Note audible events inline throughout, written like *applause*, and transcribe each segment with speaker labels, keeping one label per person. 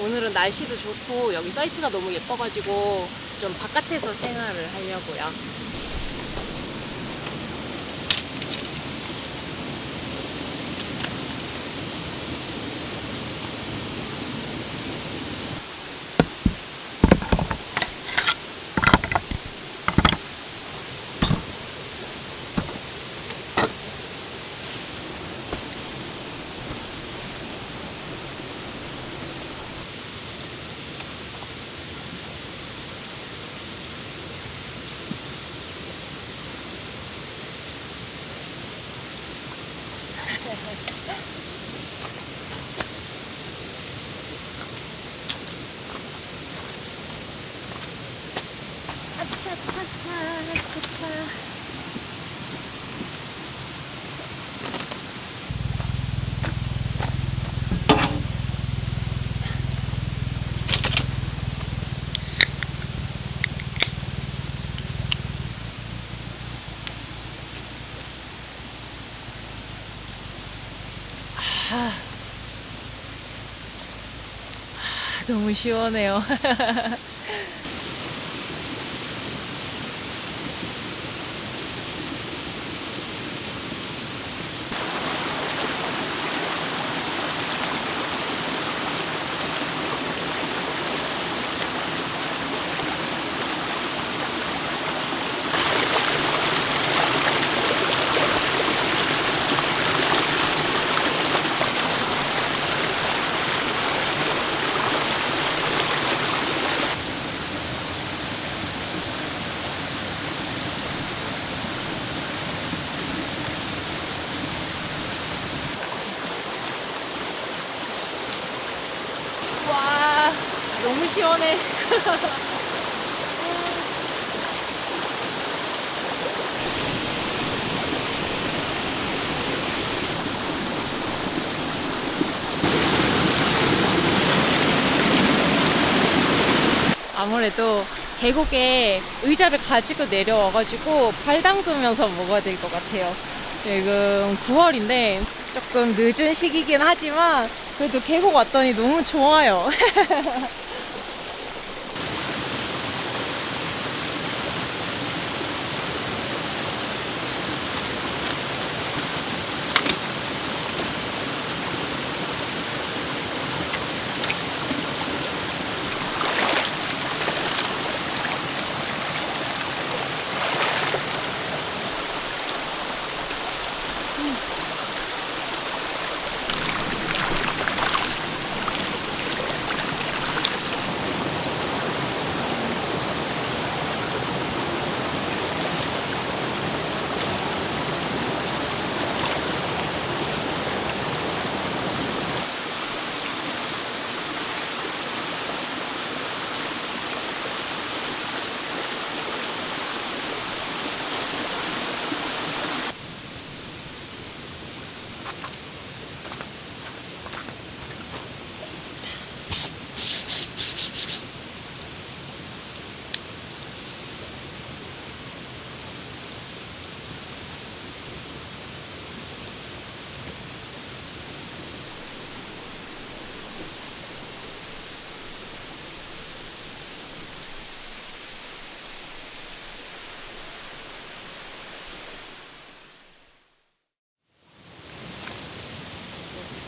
Speaker 1: 오늘은 날씨도 좋고 여기 사이트가 너무 예뻐가지고 좀 바깥에서 생활을 하려고요. 아 차차차차차. 아, 아, 너무 시원해요. *laughs* 와, 너무 시원해. 아무래도 계곡에 의자를 가지고 내려와가지고 발 담그면서 먹어야 될 것 같아요. 지금 9월인데 조금 늦은 시기긴 하지만 그래도 계곡 왔더니 너무 좋아요. *laughs*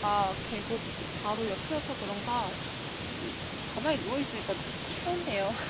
Speaker 1: 아, 계곡 바로 옆이어서 그런가 가만히 누워있으니까 추운데요. *laughs*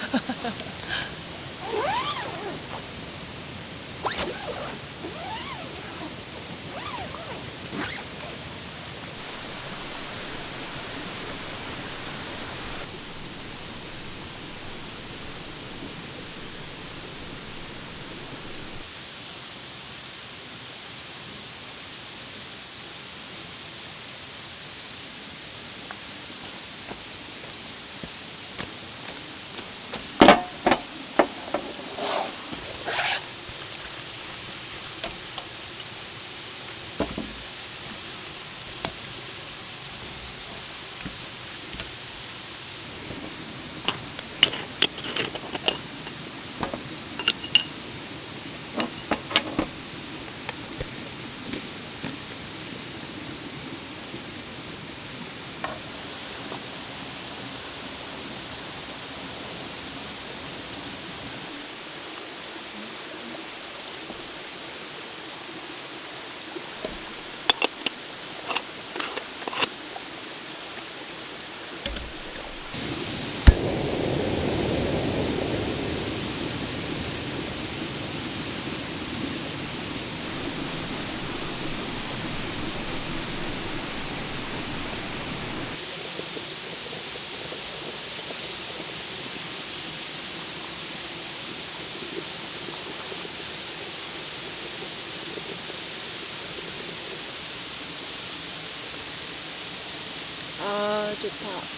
Speaker 1: 좋다.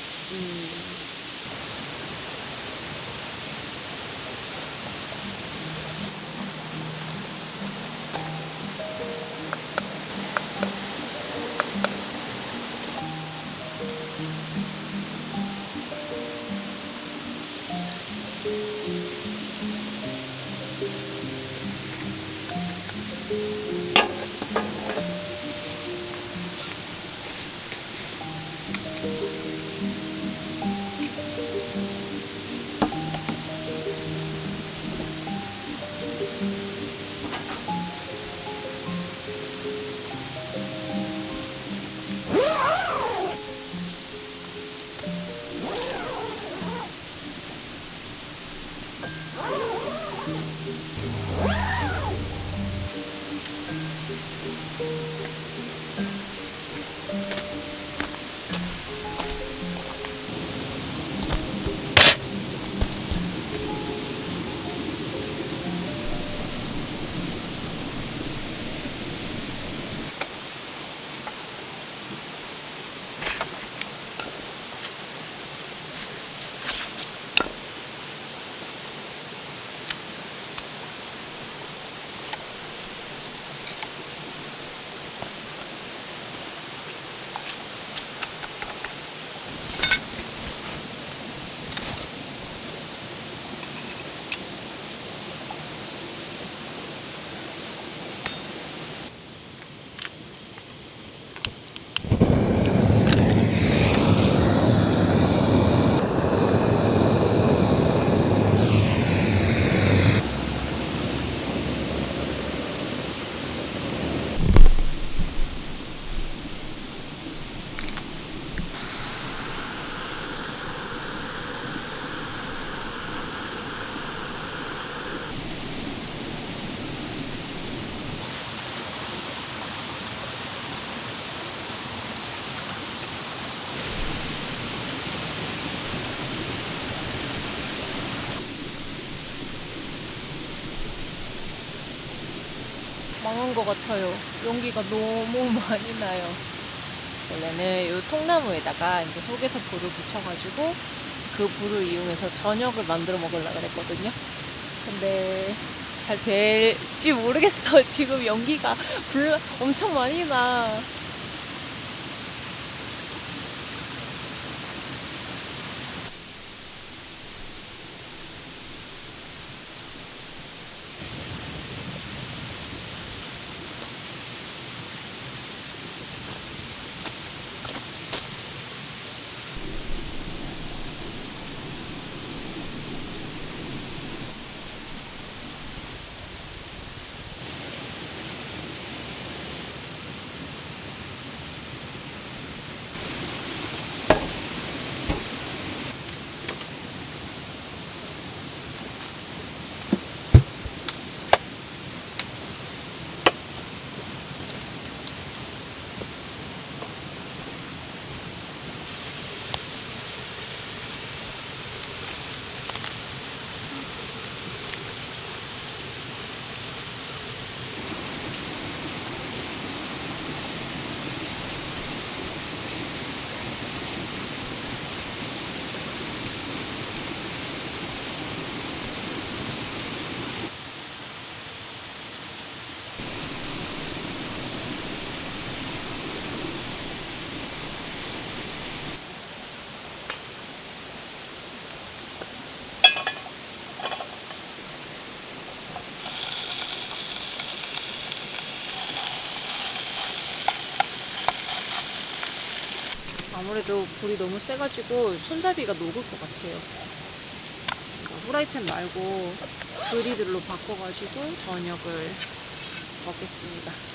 Speaker 1: 음. 망한 것 같아요. 용기가 너무 *laughs* 많이 나요. 원래는 이 통나무에다가 이제 속에서 불을 붙여가지고 그 불을 이용해서 저녁을 만들어 먹으려고 그랬거든요. 근데 잘 될지 모르겠어. *laughs* 지금 연기가 불 엄청 많이 나. 아무래도 불이 너무 세가지고 손잡이가 녹을 것 같아요. 후라이팬 말고 그리들로 바꿔가지고 저녁을 먹겠습니다.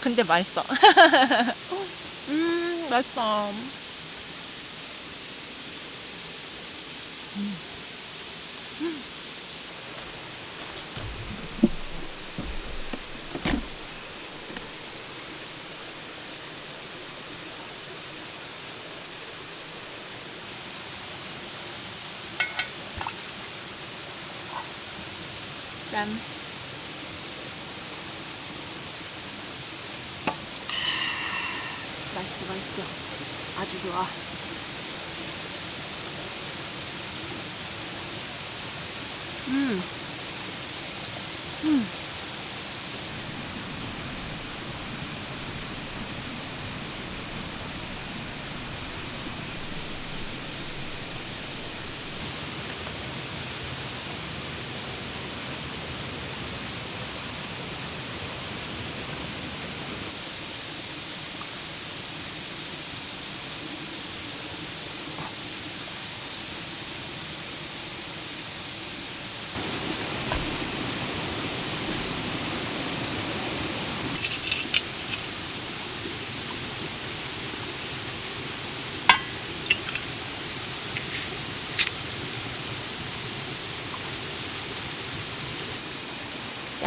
Speaker 1: 근데 맛있어. *laughs* 음, 맛있어. 짠. 맛있어, 맛있어. 아주 좋아. 음. 음.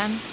Speaker 1: 짠.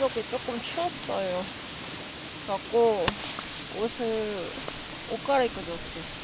Speaker 1: 새벽에 조금 추웠어요. 그래갖고 옷을 옷 갈아입고 줬어요.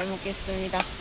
Speaker 1: 잘 먹겠습니다.